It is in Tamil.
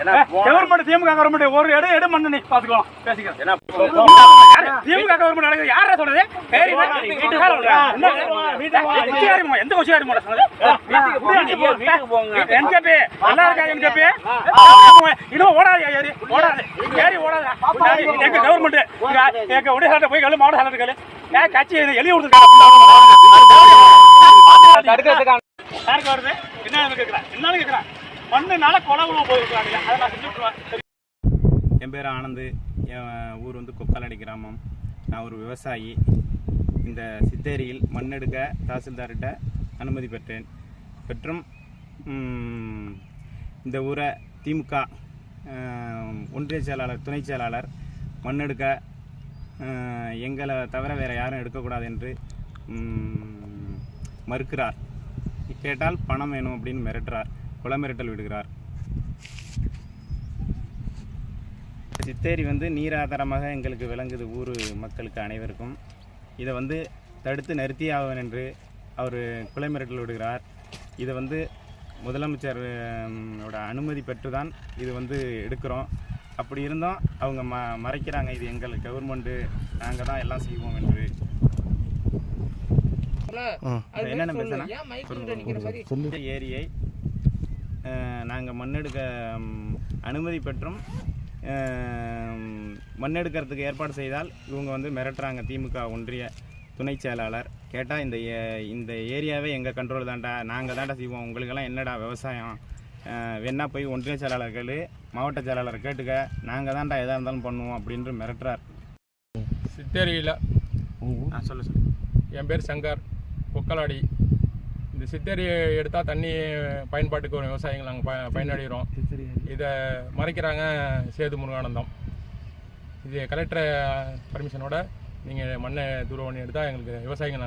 கவர்மெண்ட் திமுக கவர்மெண்ட் ஒரு இடம் எடு மண்ணு நீ பாத்துக்கலாம் பேசிக்கலாம்? திமுக கவர்மெண்ட் நடக்குது யாரா? சொல்றது எந்த கொச்சிக்காரி மோ சொன்னது? வீட்டுக்கு போ, வீட்டுக்கு போங்க. NKP, நல்லா இருக்கா NKP? இன்னும் ஓடாது ஏறி. ஓடாது. ஏறி ஓடாது. எங்க கவர்மெண்ட் எங்க போய் கல்லு மாவட்ட சாலை ஏன் கட்சி எழுதி கொடுத்துருக்காங்க. யாருக்கு வருது? என்ன கேட்கிறேன் என்னன்னு கேட்கிறேன் மண்ணுனால கொலை போயிருக்காங்க அதை நான் செஞ்சுட்டுருவேன் என் பேர் ஆனந்து. என் ஊர் வந்து கொக்காலடி கிராமம். நான் ஒரு விவசாயி. இந்த சித்தேரியில் மண்ணெடுக்க தாசில்தார்கிட்ட அனுமதி பெற்றேன். பெற்றும் இந்த ஊரை திமுக ஒன்றிய செயலாளர் துணை செயலாளர் மண்ணெடுக்க எங்களை தவிர வேறு யாரும் எடுக்கக்கூடாது என்று மறுக்கிறார். கேட்டால் பணம் வேணும் அப்படின்னு மிரட்டுறார். கொலை மிரட்டல் விடுகிறார். சித்தேரி வந்து நீர் ஆதாரமாக எங்களுக்கு விளங்குது ஊர் மக்களுக்கு அனைவருக்கும். இதை வந்து தடுத்து நிறுத்தி ஆவேன் என்று அவர் கொலை மிரட்டல் விடுகிறார். இதை வந்து முதலமைச்சர் ஹம், ஓட அனுமதி பெற்று தான் இது வந்து எடுக்கிறோம். அப்படி இருந்தும் அவங்க ம மறைக்கிறாங்க இது எங்கள் கவர்மெண்ட்டு நாங்கள் தான் எல்லாம் செய்வோம் என்று. என்னென்ன பேசுனா ஏரியை நாங்கள் மண்ணெடுக்க அனுமதி பெற்றும். மண்ணெடுக்கிறதுக்கு ஏற்பாடு செய்தால் இவங்க வந்து மிரட்டுறாங்க திமுக ஒன்றிய துணை செயலாளர். கேட்டால் இந்த ஏ- இந்த ஏரியாவே எங்கள் கண்ட்ரோல் தான்டா நாங்கள் தான்டா செய்வோம். உங்களுக்கெல்லாம் என்னடா விவசாயம்? அஹ், வேணா போய் ஒன்றிய செயலாளர்கள் மாவட்ட செயலாளர் கேட்டுக்க. நாங்கள் தான்டா எதாக இருந்தாலும் பண்ணுவோம் அப்படின்று மிரட்டுறார். சித்தேரியில் ஆ சொல்ல சொல்லு. என் பேர் சங்கர். கொக்கலாடி. இந்த சித்தேரி எடுத்தால் தண்ணி பயன்பாட்டுக்கு ஒரு விவசாயிகள் நாங்கள் ப பயனடைகிறோம் இதை மறைக்கிறாங்க சேது முருகானந்தம். இது கலெக்டர் பர்மிஷனோட நீங்கள் மண்ணை தூரம் பண்ணி எடுத்தால் எங்களுக்கு விவசாயிகள்